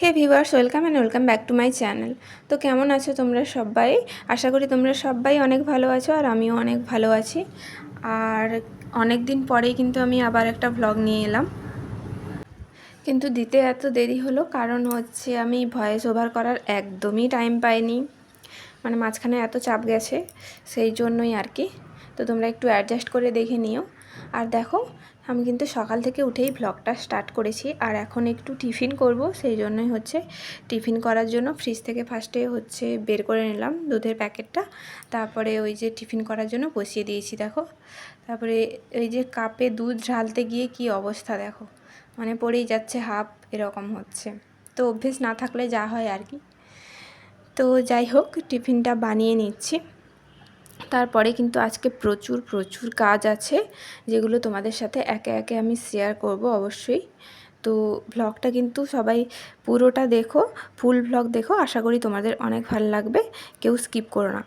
Hey viewers welcome and welcome back to my channel তো কেমন আছো তোমরা সবাই? আশা করি তোমরা সবাই অনেক ভালো আছো আর আমিও অনেক ভালো আছি। আর অনেক দিন পরেই কিন্তু আমি আবার একটা ভ্লগ নিয়ে এলাম। কিন্তু দিতে এত দেরি হলো, কারণ হচ্ছে আমি ভয়েস ওভার করার একদমই টাইম পাইনি। মানে মাঝখানে এত চাপ গেছে, সেই জন্যই আর কি। তো তোমরা একটু অ্যাডজাস্ট করে দেখে নিও। আর দেখো আমি কিন্তু সকাল থেকে উঠেই ভ্লগটা স্টার্ট করেছি আর এখন একটু টিফিন করব, সেই জন্যই হচ্ছে টিফিন করার জন্য ফ্রিজ থেকে ফার্স্টে হচ্ছে বের করে নিলাম দুধের প্যাকেটটা। তারপরে ওই যে টিফিন করার জন্য বসিয়ে দিয়েছি, দেখো। তারপরে ওই যে কাপে দুধ ঢালতে গিয়ে কি অবস্থা, দেখো। মানে পড়েই যাচ্ছে, হাফ এরকম হচ্ছে। তো অভ্যেস না থাকলে যা হয় আর কি। তো যাই হোক, টিফিনটা বানিয়ে নিচ্ছি। তারপরে কিন্তু আজকে প্রচুর প্রচুর কাজ আছে যেগুলো তোমাদের সাথে একে একে আমি শেয়ার করব অবশ্যই। তো ভ্লগটা কিন্তু সবাই পুরোটা দেখো ফুল ভ্লগ দেখো আশা করি তোমাদের অনেক ভালো লাগবে কেউ স্কিপ করো না।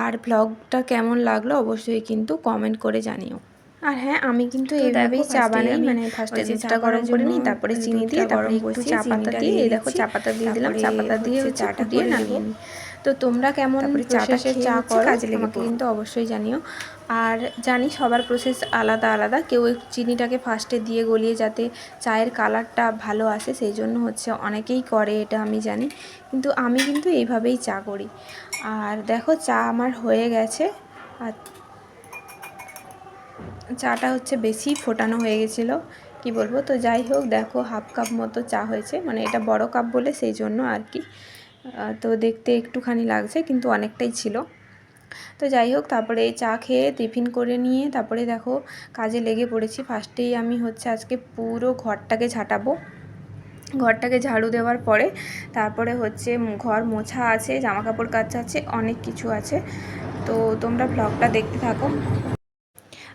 আর ভ্লগটা কেমন লাগল অবশ্যই কিন্তু কমেন্ট করে জানিও। আর হ্যাঁ আমি কিন্তু এইভাবেই চা বানাই মানে ফার্স্টে দুধটা গরম করে নিই তারপরে চিনি দিয়ে তারপরে একটু চা পাতা দিয়ে এই দেখো চা পাতা দিয়ে দিলাম চা পাতা দিয়ে চাটা দিয়ে নামিয়ে নিই। তো তোমরা কেমন প্রসেসে চা করো কাজে লেগে কিন্তু অবশ্যই জানিও। আর জানি সবার প্রসেস আলাদা আলাদা কেউ চিনিটাকে ফার্স্টে দিয়ে গলিয়ে যাতে চায়ের কালারটা ভালো আসে সেই জন্য হচ্ছে অনেকেই করে এটা আমি জানি। কিন্তু আমি কিন্তু এইভাবেই চা করি। আর দেখো চা আমার হয়ে গেছে। আর চাটা হচ্ছে বেশি ফোটানো হয়ে গেছিল কি বলব? তো যাই হোক দেখো হাফ কাপ মতো চা হয়েছে। মানে এটা বড় কাপ বলে সেই জন্য আর কি। তো দেখতে একটুখানি লাগছে, কিন্তু অনেকটাই ছিল। তো যাই হোক, তারপরে চা খেয়ে টিফিন করে নিয়ে তারপরে দেখো কাজে লেগে পড়েছি। ফার্স্টেই আমি হচ্ছে আজকে পুরো ঘরটাকে ঝাঁটাবো। ঘরটাকে ঝাড়ু দেওয়ার পরে তারপরে হচ্ছে ঘর মোছা আছে জামা কাপড় কাচা আছে, অনেক কিছু আছে। তো তোমরা ব্লগটা দেখতে থাকো।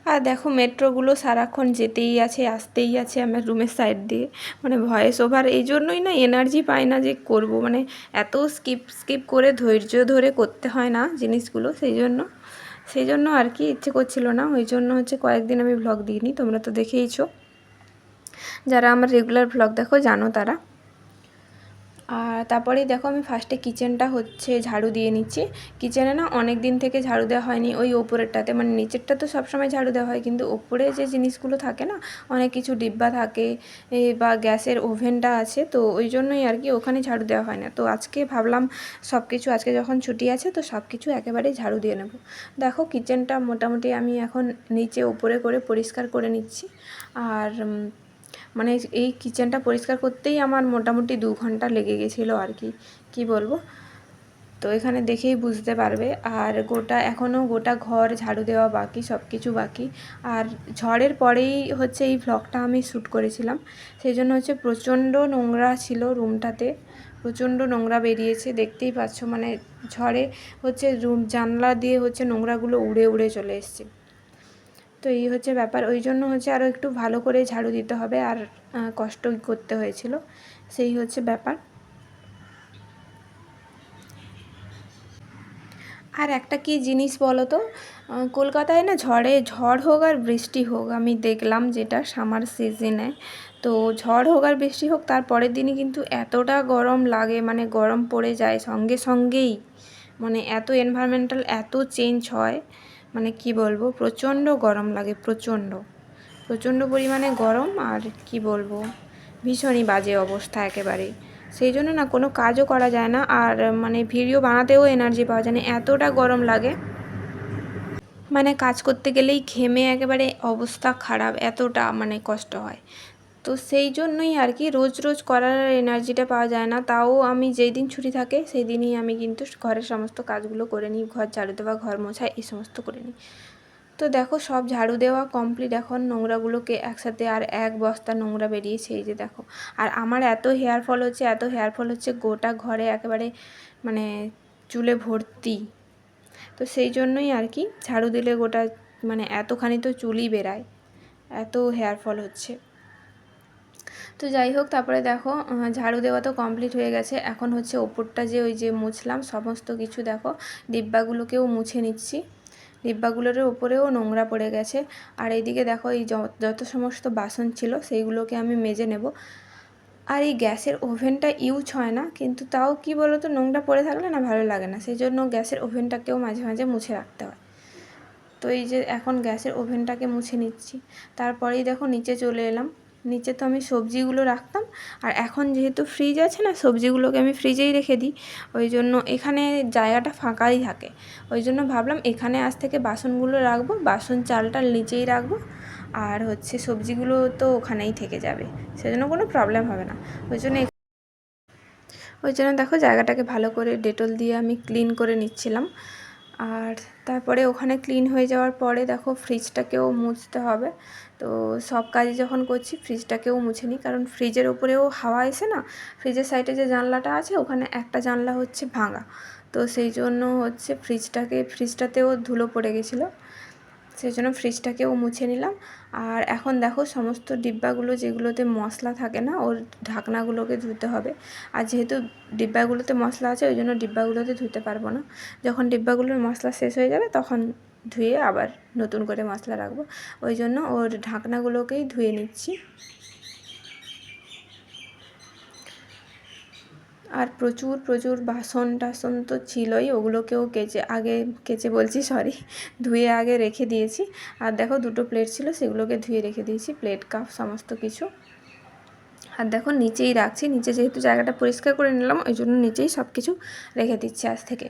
আর দেখো মেট্রোগুলো সারাক্ষণ যেতেই আছে, আসতেই আছে আমার রুমের সাইড দিয়ে। মানে ভয়েস ওভার এই জন্যই না এনার্জি পাই না যে করব। মানে এত স্কিপ স্কিপ করে ধৈর্য ধরে করতে হয় না জিনিসগুলো, সেই জন্য সেই জন্য আর কি ইচ্ছে করছিল না। ওই জন্য হচ্ছে কয়েকদিন আমি ভ্লগ দিইনি, তোমরা তো দেখেইছো। যারা আমার রেগুলার ভ্লগ দেখো, জানো তারা। আর তারপরেই দেখো আমি ফার্স্টে কিচেনটা হচ্ছে ঝাড়ু দিয়ে নিচ্ছি। কিচেনে না অনেক দিন থেকে ঝাড়ু দেওয়া হয়নি, ওই ওপরেরটাতে। মানে নিচেরটা তো সবসময় ঝাড়ু দেওয়া হয়, কিন্তু ওপরে যে জিনিসগুলো থাকে না, অনেক কিছু ডিব্বা থাকে বা গ্যাসের ওভেনটা আছে, তো ওই জন্যই আর কি ওখানে ঝাড়ু দেওয়া হয় না। তো আজকে ভাবলাম সব কিছু আজকে যখন ছুটি আছে, তো সব কিছু একেবারে ঝাড়ু দিয়ে নেব। দেখো কিচেনটা মোটামুটি আমি এখন নিচে ওপরে করে পরিষ্কার করে নিচ্ছি। আর মানে এই কিচেনটা পরিষ্কার করতেই আমার মোটামুটি দু ঘণ্টা লেগে গেছিল আর কি। কি বলব? তো এখানে দেখেই বুঝতে পারবে। আর গোটা এখনও গোটা ঘর, ঝাড়ু দেওয়া বাকি সব কিছু বাকি। আর ঝড়ের পরেই হচ্ছে এই ভ্লগটা আমি শ্যুট করেছিলাম। সেই জন্য হচ্ছে প্রচণ্ড নোংরা ছিল রুমটাতে প্রচণ্ড নোংরা বেরিয়েছে, দেখতেই পাচ্ছ। মানে ঝড়ে হচ্ছে রুম জানলা দিয়ে হচ্ছে নোংরাগুলো উড়ে উড়ে চলে এসছে। তো এই হচ্ছে ব্যাপার। ওই জন্য হচ্ছে আরও একটু ভালো করে ঝাড়ু দিতে হবে আর কষ্ট করতে হয়েছিল। সেই হচ্ছে ব্যাপার। আর একটা কি জিনিস বলো তো? কলকাতায় না ঝড়ে, ঝড় হোক আর বৃষ্টি হোক, আমি দেখলাম যেটা সামার সিজনে তো ঝড় হোক আর বৃষ্টি হোক, তার পরের দিনই কিন্তু এতটা গরম লাগে মানে গরম পড়ে যায় সঙ্গে সঙ্গেই। মানে এত এনভায়রনমেন্টাল এত চেঞ্জ হয়। মানে কি বলব? প্রচণ্ড গরম লাগে, প্রচণ্ড। প্রচণ্ড পরিমাণে গরম আর কি বলব? ভীষণই বাজে অবস্থা একেবারে। সেই জন্য না কোনো কাজও করা যায় না আর মানে ভিডিও বানাতেও এনার্জি পাওয়া যায় না, এতটা গরম লাগে। মানে কাজ করতে গেলেই ঘেমে একেবারে অবস্থা খারাপ, এতটা মানে কষ্ট হয়। তো সেই জন্যই আর কি রোজ রোজ করার এনার্জিটা পাওয়া যায় না। তাও আমি যেই দিন ছুটি থাকে, সেই দিনই আমি কিন্তু ঘরের সমস্ত কাজগুলো করে নিই, ঘর ঝাড়ু দেওয়া, ঘর মোছা, এই সমস্ত করে নিই। তো দেখো সব ঝাড়ু দেওয়া কমপ্লিট এখন নোংরাগুলোকে একসাথে আর এক বস্তা নোংরা বেরিয়েছে, এই যে দেখো। আর আমার এত হেয়ার ফল হচ্ছে, এত হেয়ার ফল হচ্ছে গোটা ঘরে একেবারে মানে চুলে ভর্তি। তো সেই জন্যই আর কি ঝাড়ু দিলে গোটা মানে এতখানি তো চুলই বেরায়, এত হেয়ার ফল হচ্ছে। তো যাই হোক, তারপরে দেখো ঝাড়ু দেওয়া তো কমপ্লিট হয়ে গেছে। এখন হচ্ছে ওপরটা যে ওই যে মুছলাম, সমস্ত কিছু দেখো, ডিব্বাগুলোকেও মুছে নিচ্ছি। ডিব্বাগুলোর ওপরেও নোংরা পড়ে গেছে। আর এইদিকে দেখো, এই যত সমস্ত বাসন ছিল, সেইগুলোকে আমি মেজে নেব। আর এই গ্যাসের ওভেনটা ইউজ হয় না, কিন্তু তাও কি বলো তো নোংরা পড়ে থাকলে না ভালো লাগে না। সেই জন্য গ্যাসের ওভেনটাকেও মাঝে মাঝে মুছে রাখতে হয়। তো এই যে এখন গ্যাসের ওভেনটাকে মুছে নিচ্ছি। তারপরেই দেখো, নিচে চলে এলাম। নিচে তো আমি সবজিগুলো রাখতাম। আর এখন যেহেতু ফ্রিজ আছে না, সবজিগুলোকে আমি ফ্রিজেই রেখে দিই। ওই জন্য এখানে জায়গাটা ফাঁকাই থাকে। ওই জন্য ভাবলাম এখানে আজ থেকে বাসনগুলো রাখব, বাসন চালটা নিচেই রাখব। আর হচ্ছে সবজিগুলো তো ওখানেই থেকে যাবে, সেজন্য কোনো প্রবলেম হবে না। ওই জন্য ওই জন্য দেখো জায়গাটাকে ভালো করে ডেটল দিয়ে আমি ক্লিন করে নিচ্ছিলাম। আর তারপরে ওখানে ক্লিন হয়ে যাওয়ার পরে দেখো ফ্রিজটাকেও মুছতে হবে। তো সব কাজে যখন করছি ফ্রিজটাকেও মুছে নিই। কারণ ফ্রিজের ওপরেও হাওয়া এসে না ফ্রিজের সাইডে যে জানলাটা আছে, ওখানে একটা জানলা হচ্ছে ভাঙা। তো সেই জন্য হচ্ছে ফ্রিজটাকে ফ্রিজটাতেও ধুলো পড়ে গেছিল। সেই জন্য ফ্রিজটাকেও মুছে নিলাম। আর এখন দেখো সমস্ত ডিব্বাগুলো যেগুলোতে মশলা থাকে না, ওর ঢাকনাগুলোকে ধুতে হবে। আর যেহেতু ডিব্বাগুলোতে মশলা আছে, ওই জন্য ডিব্বাগুলোতে ধুতে পারব না। যখন ডিব্বাগুলোর মশলা শেষ হয়ে যাবে, তখন ধুয়ে আবার নতুন করে মশলা রাখব। ওই জন্য ওর ঢাকনাগুলোকেই ধুয়ে নিচ্ছি। আর প্রচুর প্রচুর বাসন টাসন তো ছিলই, ওগুলোকেও কেচে, আগে কেচে বলছি সরি ধুয়ে আগে রেখে দিয়েছি। আর দেখো দুটো প্লেট ছিল, সেগুলোকে ধুয়ে রেখে দিয়েছি প্লেট কাপ সমস্ত কিছু। আর দেখো নিচেই রাখছি, নিচে যেহেতু জায়গাটা পরিষ্কার করে নিলাম, ওই জন্য নিচেই সব কিছু রেখে দিচ্ছি আজ থেকে।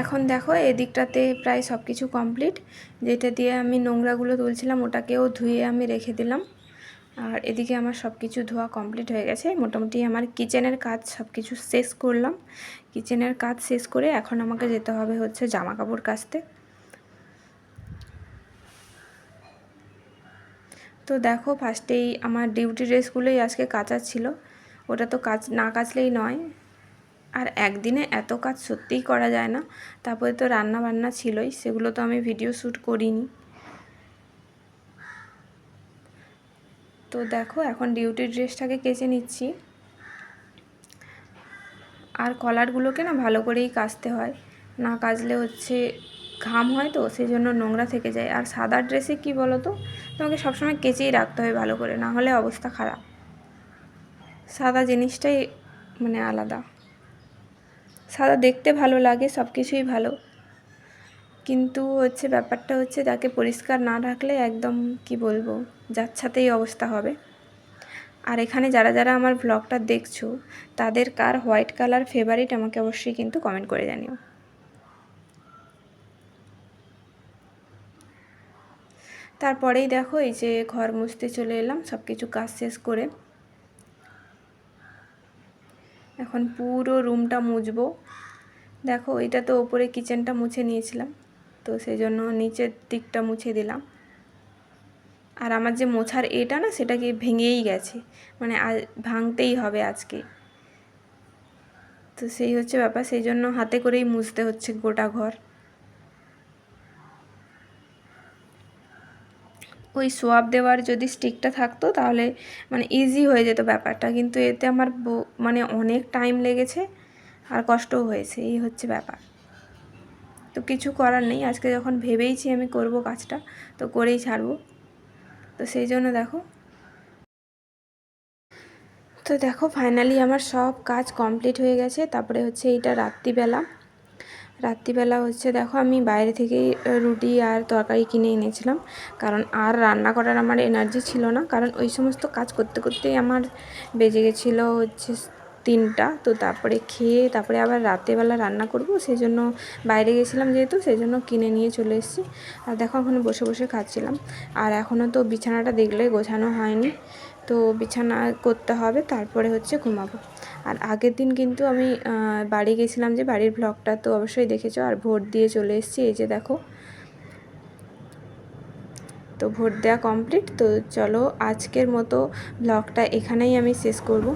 এখন দেখো, এদিকটাতে প্রায় সব কিছু কমপ্লিট যেটা দিয়ে আমি নোংরাগুলো তুলছিলাম, ওটাকেও ধুয়ে আমি রেখে দিলাম। আর এদিকে আমার সব কিছু ধোয়া কমপ্লিট হয়ে গেছে। মোটামুটি আমার কিচেনের কাজ সব কিছু শেষ করলাম। কিচেনের কাজ শেষ করে এখন আমাকে যেতে হবে হচ্ছে জামা কাপড় কাচতে। তো দেখো ফার্স্টেই আমার ডিউটি ড্রেসগুলোই আজকে কাচার ছিল। ওটা তো কাজ না কাচলেই নয়। আর একদিনে এত কাজ সত্যিই করা যায় না। তারপরে তো রান্না বান্না ছিলই, সেগুলো তো আমি ভিডিও শ্যুট করিনি। তো দেখো, এখন ডিউটির ড্রেসটাকে কেচে নিচ্ছি। আর কলারগুলোকে না ভালো করেই কাচতে হয়। না কাচলে হচ্ছে ঘাম হয় তো সেই জন্য নোংরা থেকে যায়। আর সাদা ড্রেসে কি বলো তো তোমাকে সবসময় কেচেই রাখতে হয় ভালো করে, না হলে অবস্থা খারাপ। সাদা জিনিসটাই মানে আলাদা। সাদা দেখতে ভালো লাগে সব কিছুই ভালো। কিন্তু হচ্ছে ব্যাপারটা হচ্ছে তাকে পরিষ্কার না রাখলে একদম কি বলব যাচ্ছাতেই অবস্থা হবে। আর এখানে যারা যারা আমার ব্লগটা দেখছ, তাদের কার হোয়াইট কালার ফেভারিট আমাকে অবশ্যই কিন্তু কমেন্ট করে জানিও। তারপরেই দেখো এই যে ঘর মুছতে চলে এলাম সব কিছু কাজ শেষ করে। এখন পুরো রুমটা মুছবো। দেখো, এটা তো ওপরে কিচেনটা মুছে নিয়েছিলাম, তো সেই জন্য নিচের দিকটা মুছে দিলাম। আর আমার যে মোছার এটা না সেটাকে ভেঙেই গেছে মানে ভাঙতেই হবে আজকে। তো সেই হচ্ছে ব্যাপার, সেই জন্য হাতে করেই মুছতে হচ্ছে গোটা ঘর। ওই সোয়াব দেওয়ার যদি স্টিকটা থাকতো তাহলে মানে ইজি হয়ে যেত ব্যাপারটা। কিন্তু এতে আমার মানে অনেক টাইম লেগেছে আর কষ্টও হয়েছে, এই হচ্ছে ব্যাপার। তো কিছু করার নেই, আজকে যখন ভেবেইছি আমি করব কাজটা, তো করেই ছাড়বো। তো সেই জন্য দেখো। তো দেখো ফাইনালি আমার সব কাজ কমপ্লিট হয়ে গেছে, তারপরে হচ্ছে এইটা রাত্রিবেলা। রাত্রিবেলা হচ্ছে, দেখো আমি বাইরে থেকেই রুটি আর তরকারি কিনে এনেছিলাম। কারণ আর রান্না করার আমার এনার্জি ছিল না। কারণ ওই সমস্ত কাজ করতে করতেই আমার বেজে গেছিল হচ্ছে তিনটা। তো তারপরে খেয়ে, তারপরে আবার রাতেরবেলা রান্না করব। সেই জন্য বাইরে গেছিলাম যেহেতু সেই জন্য কিনে নিয়ে চলে এসেছি। আর দেখো, ওখানে বসে বসে খাচ্ছিলাম। আর এখনও তো বিছানাটা দেখলে গোছানো হয়নি। তো বিছানা করতে হবে, তারপরে হচ্ছে ঘুমাবো। আর আগের দিন কিন্তু আমি বাড়ি গেছিলাম যে বাড়ির ব্লগটা তো অবশ্যই দেখেছ, আর ভোট দিয়ে চলে এসেছি, এই যে দেখো। তো ভোট দেওয়া কমপ্লিট তো চলো আজকের মতো ব্লগটা এখানেই আমি শেষ করব।